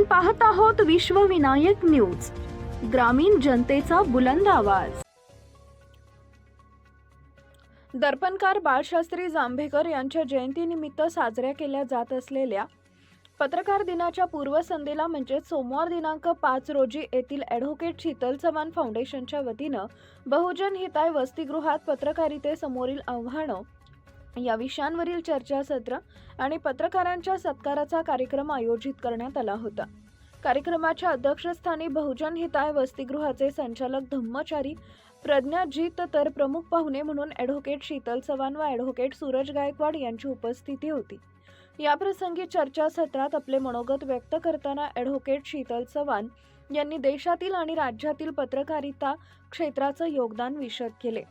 आपण पाहत आहोत विश्वविनायक न्यूज. ग्रामीण जनतेचा बुलंद आवाज. दर्पणकार बाळशास्त्री जांभेकर यांच्या जयंतीनिमित्त साजऱ्या केल्या जात असलेल्या पत्रकार दिनाच्या पूर्वसंध्येला म्हणजे सोमवार दिनांक पाच रोजी येथील ॲडव्होकेट शीतल चव्हाण फाउंडेशनच्या वतीनं बहुजन हिताय वसतिगृहात पत्रकारितेसमोरील आव्हानं या विषयांवरील चर्चासत्र आणि पत्रकारांच्या सत्काराचा कार्यक्रम आयोजित करण्यात आला होता. कार्यक्रमाच्या अध्यक्षस्थानी बहुजन हिताय वसतिगृहाचे संचालक धम्मचारी प्रज्ञाजीत तर प्रमुख पाहुणे म्हणून ॲडव्होकेट शीतल चव्हाण व ॲडव्होकेट सूरज गायकवाड यांची उपस्थिती होती. याप्रसंगी चर्चासत्रात आपले मनोगत व्यक्त करताना ॲडव्होकेट शीतल चव्हाण यांनी देशातील आणि राज्यातील पत्रकारिता क्षेत्राचं योगदान विशद केले.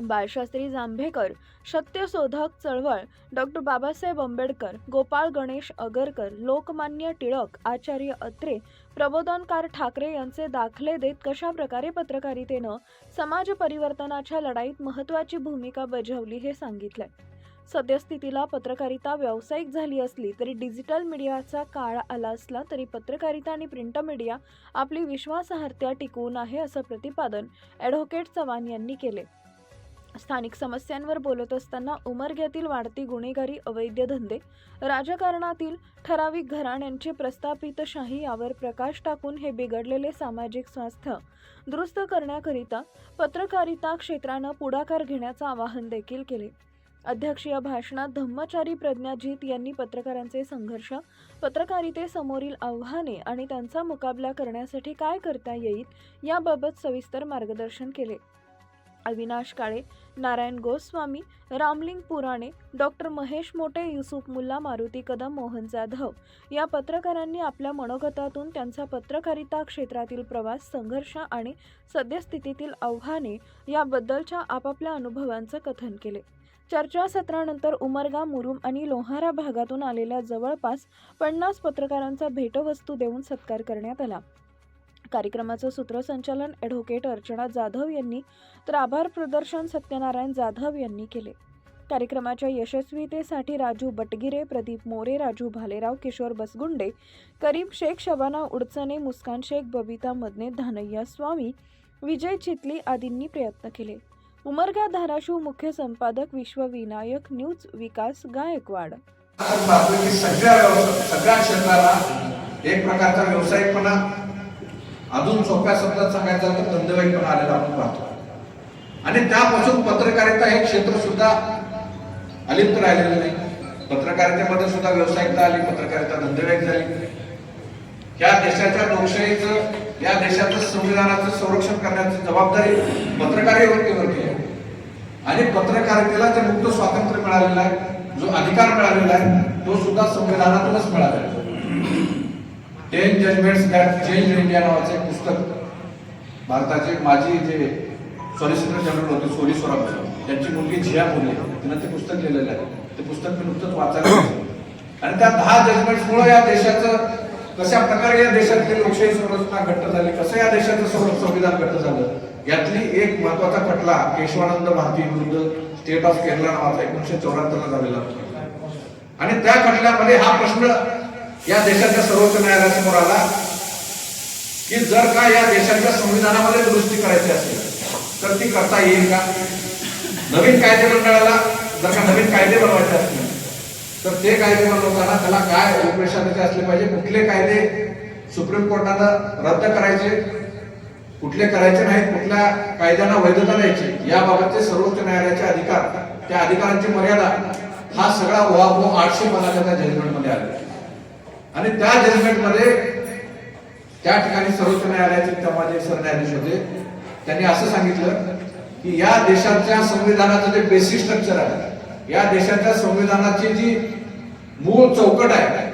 बाळशास्त्री जांभेकर सत्यशोधक चळवळ डॉक्टर बाबासाहेब आंबेडकर गोपाळ गणेश अगरकर लोकमान्य टिळक आचार्य अत्रे प्रबोधनकार ठाकरे यांचे दाखले देत कशा प्रकारे पत्रकारितेनं समाज परिवर्तनाच्या लढाईत महत्त्वाची भूमिका बजावली हे सांगितलंय. सद्यस्थितीला पत्रकारिता व्यावसायिक झाली असली तरी डिजिटल मीडियाचा काळ आला असला तरी पत्रकारिता आणि प्रिंट मीडिया आपली विश्वासार्हता टिकवून आहे असं प्रतिपादन ॲडव्होकेट चव्हाण यांनी केले स्थानिक समस्यांवर बोलत असताना उमरग्यातील वाढती गुन्हेगारी अवैध धंदे राजकारणातील ठराविक घराण्यांची प्रस्थापित शाही यावर प्रकाश टाकून हे बिघडलेले सामाजिक स्वास्थ्य दुरुस्त करण्याकरिता पत्रकारिता क्षेत्रानं पुढाकार घेण्याचं आवाहन देखील केले. अध्यक्षीय भाषणात धम्मचारी प्रज्ञाजीत यांनी पत्रकारांचे संघर्ष पत्रकारितेसमोरील आव्हाने आणि त्यांचा मुकाबला करण्यासाठी काय करता येईल याबाबत सविस्तर मार्गदर्शन केले. अविनाश काळे नारायण गोस्वामी रामलिंग पुराणे डॉक्टर महेश मोटे युसुफ मुल्ला मारुती कदम मोहन जाधव या पत्रकारांनी आपल्या मनोगतातून त्यांचा पत्रकारिता क्षेत्रातील प्रवास संघर्ष आणि सद्यस्थितीतील आव्हाने याबद्दलच्या आपापल्या अनुभवांचं कथन केले. चर्चासत्रानंतर उमरगा मुरुम आणि लोहारा भागातून आलेल्या जवळपास पन्नास पत्रकारांचा भेटवस्तू देऊन सत्कार करण्यात आला. कार्यक्रमाचं सूत्रसंचालन ॲडव्होकेट अर्चना जाधव यांनी तर आभार प्रदर्शन सत्यनारायण जाधव यांनी केले. कार्यक्रमाच्या यशस्वीतेसाठी राजू बटगिरे प्रदीप मोरे राजू भालेराव किशोर बसगुंडे करीम शेख शबाना उडचणे मुस्कान शेख बबिता मदने धानय्या स्वामी विजय चितली आदींनी प्रयत्न केले. उमरगा धाराशिव मुख्य संपादक विश्वविनायक न्यूज विकास गायकवाड. सगळ्या सगळ्या क्षेत्राला एक प्रकारचा व्यावसायिकपणा अजून सोप्या शब्दात सांगायचं तर धंदेवाईकपणा आलेला आपण पाहतो. आणि त्यापासून पत्रकारिता हे क्षेत्र सुद्धा अलिप्त राहिलेलं नाही. पत्रकारितेमध्ये सुद्धा व्यावसायिकता आली पत्रकारिता धंदेवाईक झाली. या देशाच्या लोकशाहीचं या देशाचं संविधानाचं संरक्षण करण्याची जबाबदारी पत्रकारी आहे. आणि पत्रकारितेला जे मुक्त स्वातंत्र्य मिळालेलं आहे जो अधिकार मिळालेला आहे तो सुद्धा संविधानातूनच मिळालेला आहे. Ten judgments that change India नावाचे एक पुस्तक भारताचे माजी जे सॉलिसिटर जनरल होते सोली स्वराब त्यांची मुलगी झिया फुले तिनं ते पुस्तक लिहिलेलं आहे. ते पुस्तक मी नुकतंच वाचायला आणि त्या दहा जजमेंट्समुळे या देशाचं कशा प्रकारे या देशातली लोकशाही संरचना घट्ट झाली कसं या देशाचं संविधान घट्ट झालं यातली एक महत्त्वाचा खटला केशवानंद भारती विरुद्ध स्टेट ऑफ केरला नावाचा एकोणीशे चौऱ्याहत्तर ला झालेला आणि त्या खटल्यामध्ये हा प्रश्न या देशाच्या सर्वोच्च न्यायालयासमोर आला की जर का या देशाच्या संविधानामध्ये दुरुस्ती करायची असेल तर ती करता येईल का? नवीन कायदे मंडळाला जर का नवीन कायदे बनवायचे असतील तर ते कायदे बनवताना त्याला काय रूपरेषा त्याचे असले पाहिजे कुठले कायदे सुप्रीम कोर्टानं रद्द करायचे कुठले करायचे नाहीत कुठल्या कायद्यांना वैधता द्यायची याबाबतचे सर्वोच्च न्यायालयाचे अधिकार त्या अधिकारांची मर्यादा हा सगळा ओहापोह आठशे पदाच्या त्या जजमेंटमध्ये आला आणि त्या जजमेंटमध्ये त्या ठिकाणी सर्वोच्च न्यायालयाचे तेव्हा जे सरन्यायाधीश होते. त्यांनी असं सांगितलं की या देशाच्या संविधानाचं जे बेसिक स्ट्रक्चर आहे या देशाच्या संविधानाची जी मूळ चौकट आहे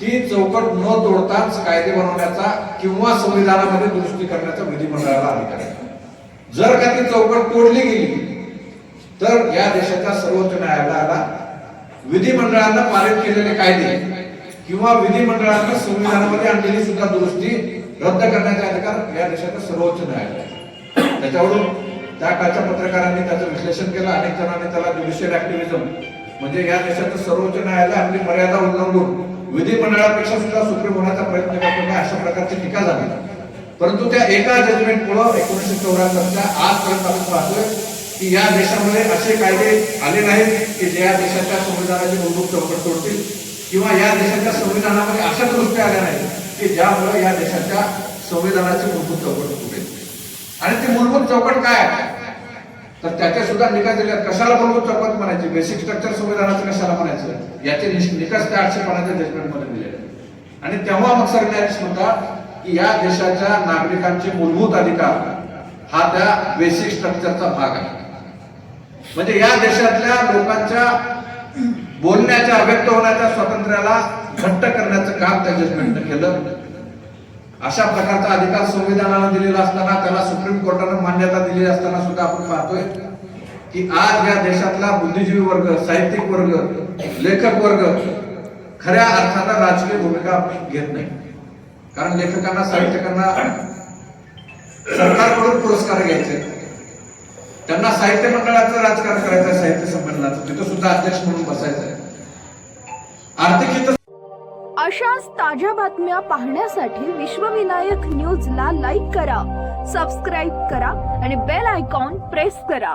ती चौकट न तोडताच कायदे बनवण्याचा किंवा संविधानामध्ये दुरुस्ती करण्याचा विधिमंडळाला अधिकार आहे. जर का ती चौकट तोडली गेली तर या देशाच्या सर्वोच्च न्यायालयाला विधिमंडळानं पारित केलेले कायदे किंवा विधिमंडळानं संविधानामध्ये आणलेली सुद्धा दुरुस्ती रद्द करण्याचा अधिकार या देशाचं सर्वोच्च न्यायालय त्याच्यावरून त्या काळच्या पत्रकारांनी त्याचं विश्लेषण केलं. अनेक जणांनी त्याला ज्युडिशियल ऍक्टिव्हिजम म्हणजे या देशाचं सर्वोच्च न्यायालय आपली मर्यादा उल्लंघून विधिमंडळापेक्षा सुद्धा सुप्रीम होण्याचा प्रयत्न करतो अशा प्रकारची टीका झाली. परंतु त्या एका जजमेंटमुळं एकोणीसशे चौऱ्याहत्तरच्या आजपर्यंत आपण पाहतोय की या देशामध्ये असे कायदे आले नाहीत की जे या देशाच्या संविधानाची मूलभूत चौकट तोडतील किंवा या देशाच्या संविधानामध्ये अशा गोष्टी आल्या नाहीत की ज्यामुळे या देशाच्या संविधानाची मूलभूत चौकट तुटेल आणि ती मूलभूत चौकट काय? तर त्याच्या सुद्धा निकाल दिले. कशाला मूलभूत चौकट म्हणायची? बेसिक स्ट्रक्चर संविधानाचं कशाला म्हणायचं? याचे निश- त्या आठशे पानाच्या जजमेंटमध्ये दिले. आहेत. आणि तेव्हा मग सरन्यायाधीश म्हणतात की या देशाच्या नागरिकांचे मूलभूत अधिकार हा त्या बेसिक स्ट्रक्चरचा भाग आहे. म्हणजे या देशातल्या लोकांच्या बोलण्याच्या अव्यक्त होण्याच्या स्वातंत्र्याला घट्ट करण्याचं काम त्या जजमेंटनं केलं. अशा प्रकारचा अधिकार संविधानाला दिलेला असताना त्याला सुप्रीम कोर्टानं मान्यता दिली असताना सुद्धा आपण पाहतोय की आज या देशातला बुद्धिजीवी वर्ग साहित्यिक वर्ग लेखक वर्ग खऱ्या अर्थानं राजकीय भूमिका घेत नाही. कारण लेखकांना साहित्यकांना सरकारकडून पुरस्कार घ्यायचे. त्यांना साहित्य मंडळाचं राजकारण करायचं साहित्य संमेलनाचं. तिथं सुद्धा अध्यक्ष म्हणून बसायचं आहे. आर्थिक हित अशाच ताज्या बातम्या पाहण्यासाठी विश्वविनायक न्यूजला लाईक करा सबस्क्राईब करा आणि बेल आयकॉन प्रेस करा.